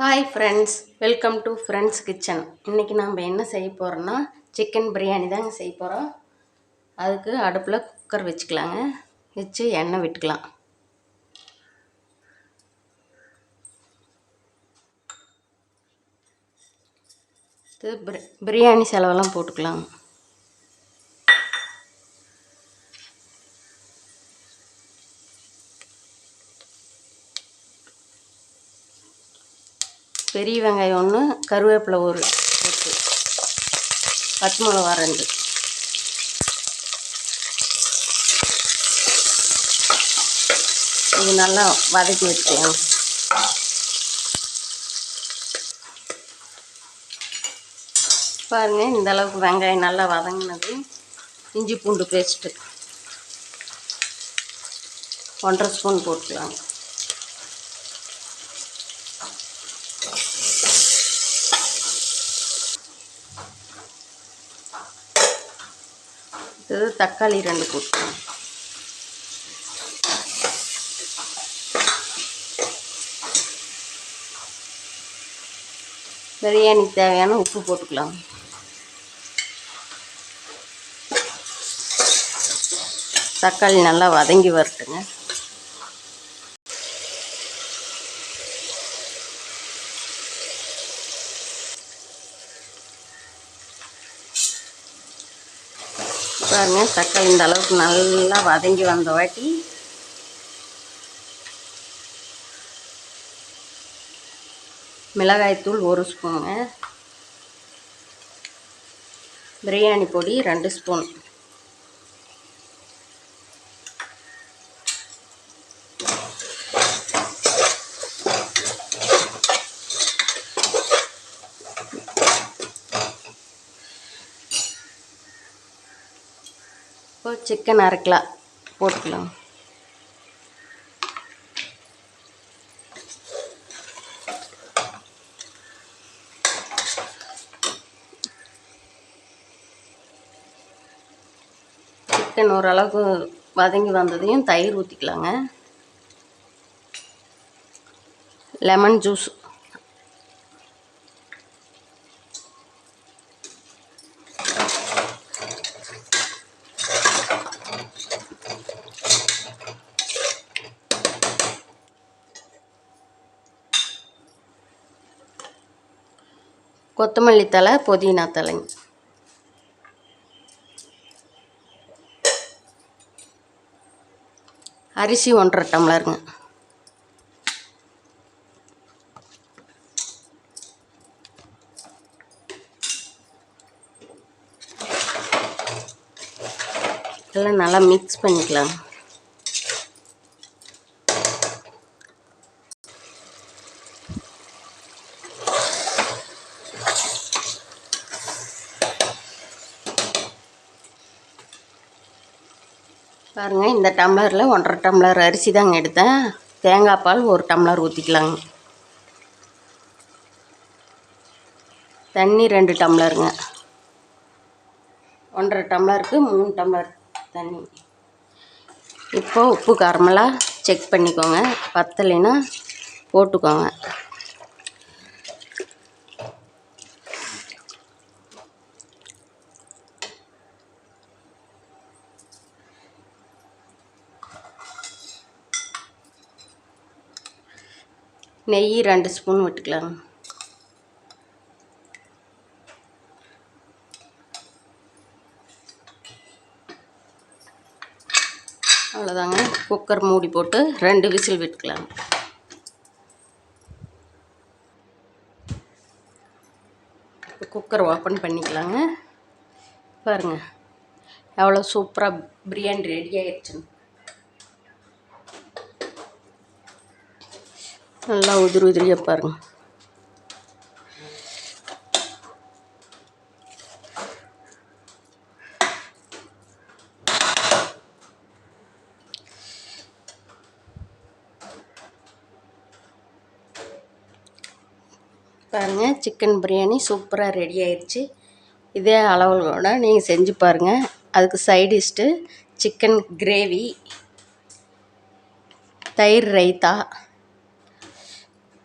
Hi friends welcome to friends kitchen இன்றைக்கி நம்ம என்ன செய்ய போகிறோன்னா சிக்கன் பிரியாணி தாங்க செய்ய போகிறோம் அதுக்கு அடுப்பில் குக்கர் வச்சுக்கலாங்க. வச்சு எண்ணெய் விட்டுக்கலாம். இது பிரியாணி செலவெல்லாம் போட்டுக்கலாம். பெரிய வெங்காயம் ஒன்று கருவேப்பிலை ஒரு போட்டு பச்சை மிளகா ரெண்டு. இது நல்லா வதக்கி வச்சுக்கலாம் பாருங்கள் இந்த அளவுக்கு வெங்காயம் நல்லா வதங்கினது. இஞ்சி பூண்டு பேஸ்ட்டு. ஒன்றரை ஸ்பூன் போட்டுக்கலாம். அடுத்தது தக்காளி ரெண்டு போட்டுக்கலாம். பிரியாணிக்கு தேவையான உப்பு போட்டுக்கலாம். தக்காளி நல்லா வதங்கி வரட்டுங்க. பாருங்க தக்காளி இந்த அளவுக்கு நல்லா வதங்கி வந்த வாட்டி. மிளகாய்த்தூள் ஒரு ஸ்பூனுங்க. பிரியாணி பொடி ரெண்டு ஸ்பூன். இப்போ சிக்கன் அரைக்கலாம். போட்டுக்கலாம். சிக்கன் ஓரளவுக்கு வதங்கி வந்ததையும் தயிர் ஊற்றிக்கலாங்க லெமன் ஜூஸ் கொத்தமல்லி தழை புதினா தலைங்க அரிசி ஒன்றரை டம்ளருங்க. எல்லாம் நல்லா மிக்ஸ் பண்ணிக்கலாம் பாருங்கள் இந்த டம்ளரில் ஒன்றரை டம்ளர் அரிசி தாங்க எடுத்தேன். தேங்காய் பால் ஒரு டம்ளர் ஊற்றிக்கலாங்க தண்ணி ரெண்டு டம்ளருங்க. ஒன்றரை டம்ளருக்கு மூணு டம்ளர் தண்ணி. இப்போ உப்பு காரமெல்லாம் செக் பண்ணிக்கோங்க. பத்தலைன்னா போட்டுக்கோங்க. நெய் ரெண்டு ஸ்பூன் விட்டுக்கலாம் அவ்வளோதாங்க. குக்கர் மூடி போட்டு ரெண்டு விசில் விட்டுக்கலாம் குக்கர் ஓப்பன் பண்ணிக்கலாங்க. பாருங்கள் எவ்வளோ சூப்பராக பிரியாணி ரெடி ஆகிடுச்சுன்னு நல்லா உதிரி உதிரியாக பாருங்க. பாருங்கள் சிக்கன் பிரியாணி சூப்பராக ரெடி ஆயிடுச்சு இதே அளவுகளோட நீங்கள் செஞ்சு பாருங்கள் அதுக்கு சைடிஷ்ட்டு சிக்கன் கிரேவி தயிர் ரைத்தா.